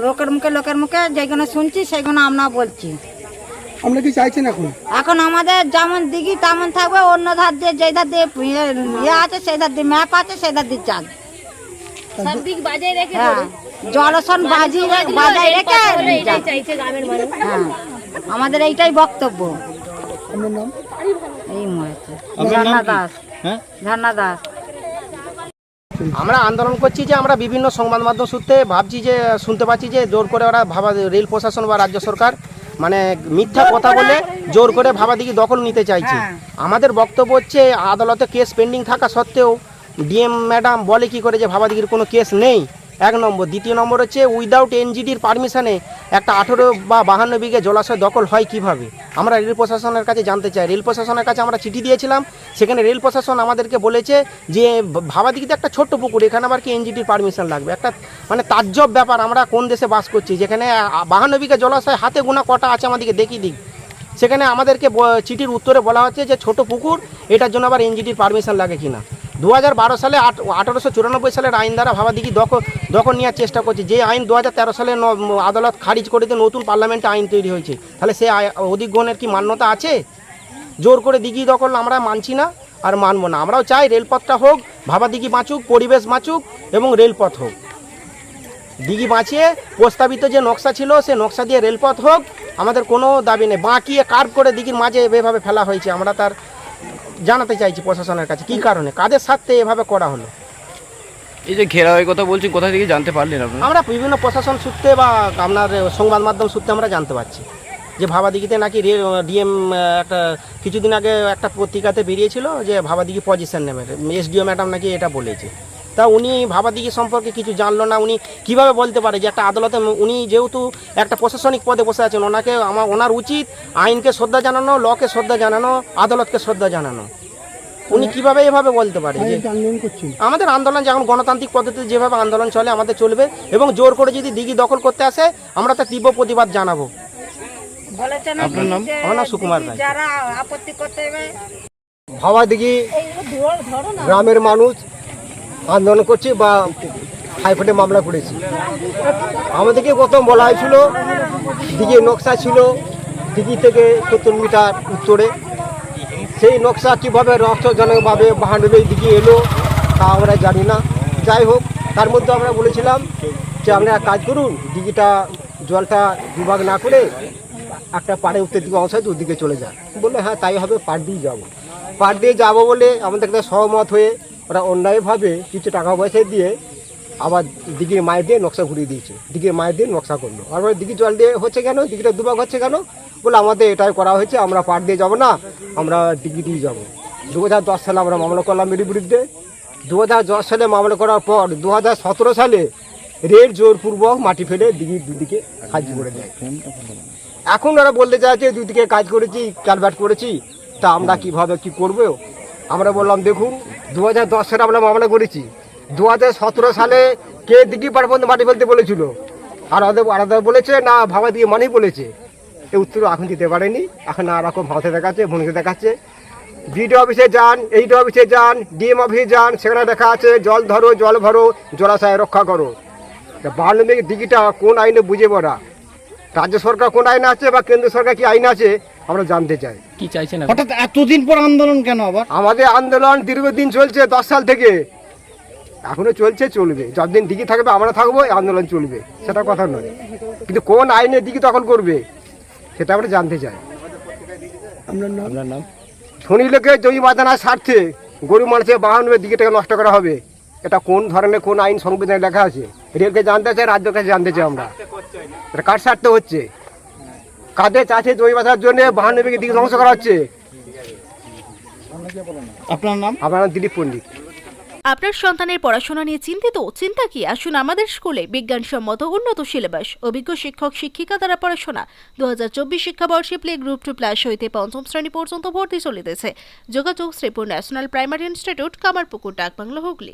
লোকের মুখে লোকের মুখে যেগুলো শুনছি সেগুলো আমরা বলছি। আমরা কি চাইছেন এখন? এখন আমাদের যেমন দিঘি তেমন থাকবে অন্য ধার দিয়ে যে ধার দিয়ে ইয়ে ইয়ে আছে সেই ধার দিয়ে ম্যাপ আছে সেই ধার দিয়ে চাল সব দিক বাজায় রেখে হ্যাঁ জলসন বাজি বাজায় রেখে এটাই যান। চাইছে গ্রামের মানুষ। হ্যাঁ আমাদের এইটাই বক্তব্য। এই মরেছে। ঝর্ণা দাস। ঝর্ণা দাস। আমরা আন্দোলন করছি যে আমরা বিভিন্ন সংবাদ মাধ্যম সূত্রে ভাবছি যে শুনতে পাচ্ছি যে জোর করে ওরা ভাবা রেল প্রশাসন বা রাজ্য সরকার মানে মিথ্যা কথা বলে জোর করে ভাবাদিকে দখল নিতে চাইছে। আমাদের বক্তব্য হচ্ছে আদালতে কেস পেন্ডিং থাকা সত্ত্বেও ডিএম ম্যাডাম বলে কি করে যে ভাবাদিগির কোনো কেস নেই? এক নম্বর। দ্বিতীয় নম্বর হচ্ছে উইদাউট এনজিডির পারমিশানে একটা আঠেরো বা বাহান্ন বিঘে জলাশয় দখল হয় কীভাবে? আমরা রেল প্রশাসনের কাছে জানতে চাই। রেল প্রশাসনের কাছে আমরা চিঠি দিয়েছিলাম। সেখানে রেল প্রশাসন আমাদেরকে বলেছে যে, ভাবাদিগিতে একটা ছোট্ট পুকুর, এখানে আবার কি এনজিডির পারমিশন লাগবে? একটা মানে তাজ্জব ব্যাপার, আমরা কোন দেশে বাস করছি? যেখানে বাহান্ন বিঘা জলাশয় হাতে গোনা কটা আছে আমাদেরকে দেখিয়ে দিক। সেখানে আমাদেরকে চিঠির উত্তরে বলা হচ্ছে যে ছোট পুকুর, এটার জন্য আবার এনজিটির পারমিশন লাগে কিনা? দু হাজার বারো সালে আট- আঠারোশো চুরানব্বই সালের আইন দ্বারা ভাবাদিঘি দখল দখল নেওয়ার চেষ্টা করছে। যে আইন দু হাজার তেরো সালে আদালত খারিজ করে দিয়ে নতুন পার্লামেন্টে আইন তৈরি হয়েছে। তাহলে সে অধিগ্রহণের কি মান্যতা আছে? জোর করে দিঘি দখল আমরা মানছি না আর মানবো না। আমরাও চাই রেলপথটা হোক, ভাবাদিঘি বাঁচুক, পরিবেশ বাঁচুক এবং রেলপথ হোক। দিঘি বাঁচিয়ে প্রস্তাবিত যে নকশা ছিল, সে নকশা দিয়ে রেলপথ হোক, আমাদের কোনো দাবি নেই। বাঁকিয়ে কার্ভ করে দিঘির মাঝে এভাবে ফেলা হয়েছে। আমরা তার জানাতে চাইছি প্রশাসনের কাছে কি কারণে? কাদের স্বার্থে এভাবে করা হলো? এই যে ঘেরাওয়ের কথা বলছি কোথা থেকে জানতে পারলেন না আমরা বিভিন্ন প্রশাসন সূত্রে বা আপনার সংবাদ মাধ্যম সূত্রে আমরা জানতে পারছি। যে ভাবাদিঘিতে নাকি ডিএম একটা কিছুদিন আগে একটা পত্রিকাতে বেরিয়েছিল যে ভাবাদিঘি পজিশন নেবে। এসডিও ম্যাডাম নাকি এটা বলেছে। তা উনি ভাবাদিঘি সম্পর্কে কিছু জানলো না উনি কীভাবে বলতে পারে যে একটা আদালতে উনি যেহেতু একটা প্রশাসনিক পদে বসে আছেন ওনাকে আমার ওনার উচিত আইনকে শ্রদ্ধা জানানো লকে শ্রদ্ধা জানানো আদালতকে শ্রদ্ধা জানানো উনি কীভাবে এভাবে বলতে পারে যে আমাদের আন্দোলন যেমন গণতান্ত্রিক পদ্ধতিতে যেভাবে আন্দোলন চলে আমাদের চলবে এবং জোর করে যদি দিঘি দখল করতে আসে আমরা তার তীব্র প্রতিবাদ জানাব বলেছেন আপনার নাম? আমার নাম সুকুমার রায়। যারা আপত্তি করতে ভাবা দিঘি গ্রামের মানুষ আন্দোলন করছি বা হাইকোর্টে মামলা করেছি। আমাদেরকে প্রথম বলা হয়েছিল দিঘি নকশা ছিল, দিঘি থেকে সত্তর মিটার উত্তরে। সেই নকশা কীভাবে রহস্যজনকভাবে বাহানবে দিকে এলো, তা আমরা জানি না। যাই হোক, তার মধ্যে আমরা বলেছিলাম যে আপনারা কাজ করুন, দিঘিটা, জলটা বিভাগ না করে একটা পাড়ে উত্তর দিকে অংশ ওদিকে চলে যায় বললে হ্যাঁ তাই হবে, পাড় দিয়ে যাব। পাড় দিয়ে যাব বলে আমাদের একটা সহমত হয়ে ওরা অন্যায়ভাবে কিছু টাকা পয়সা দিয়ে আবার দিঘির মায়ের দিয়ে নকশা ঘুরিয়ে দিয়েছে। দিঘির মায়ের দিয়ে নকশা করল। আর দিঘি জল দিয়ে হচ্ছে কেন? দিঘিটা দুভাগ হচ্ছে কেন? বলে আমাদের এটাই করা হয়েছে, আমরা পাড় দিয়ে যাব না, আমরা দিঘি দিয়ে যাব। দু হাজার দশ সালে আমরা মামলা করলাম এর বিরুদ্ধে। দু হাজার দশ সালে মামলা করার পর দু হাজার সতেরো সালে রেল জোরপূর্বক মাটি ফেলে দিঘির দুদিকে কাজ করে দেয়। এখন ওরা বলতে চাইছে, দুদিকে কাজ করেছি কালভার্ট করেছি, তা আমরা কীভাবে কি করব? আমরা বললাম, দেখুন দু হাজার দশ সালে আমরা মামলা করেছি। দু হাজার সতেরো সালে কে পার পর্যন্ত মাটি ফেলতে বলেছিল? আর আলাদা বলেছে না ভাবা দিয়ে মানেই বলেছে। এই উত্তর এখন দিতে পারেনি। এখন আর রকম দেখাচ্ছে ভূমিকা দেখাচ্ছে। বিডিও অফিসে যান, এইডি অফিসে যান, ডিএম অফিসে যান, সেখানে দেখা আছে, জল ধরো, জল ভরো, জলাশয় রক্ষা করো। বাহান্ন দিঘিটা কোন আইনে বুঝে বলা রাজ্য সরকার কোন আইন আছে বা কেন্দ্র সরকার কি আইন আছে আমরা জানতে চাই। কি চাইছেন? হঠাৎ এতদিন পর আন্দোলন কেন আবার? আমাদের আন্দোলন দীর্ঘদিন চলছে দশ সাল থেকে। এখনও চলছে চলবে। যতদিন দিকে থাকবে আমরা থাকব এই আন্দোলন চলবে। সেটা কথা নয়। কিন্তু কোন আইনে দিকে দখল করবে সেটা আমরা জানতে চাই। আপনার নাম? আপনার নাম? ধনী লোকের জমি বাঁধানোর স্বার্থে গরিব মানুষের বাহানের দিকে থেকে নষ্ট করা হবে। এটা কোন ধরনের কোন আইন সংবিধানে লেখা আছে? রেলকে জানতে চাই রাজ্যের কাছে জানতে চাই আমরা। এটা কার স্বার্থে হচ্ছে? কাদের চাষে জমি বাঁধার জন্য বাহান্ন বিঘে দিকে ধ্বংস করা হচ্ছে? আপনার নাম? আমার নাম দিলীপ পণ্ডিত। আপনার সন্তানের পড়াশোনা নিয়ে চিন্তিত? চিন্তা কি? আসুন আমাদের স্কুলে বিজ্ঞানসম্মত উন্নত সিলেবাস অভিজ্ঞ শিক্ষক শিক্ষিকা দ্বারা পড়াশোনা। দু হাজার চব্বিশ শিক্ষাবর্ষে প্লে গ্রুপ টু প্লাস হইতে পঞ্চম শ্রেণি পর্যন্ত ভর্তি চলিতেছে। যোগাযোগ Sripur national primary institute Kamarpukur ডাকবাংলো হুগলি।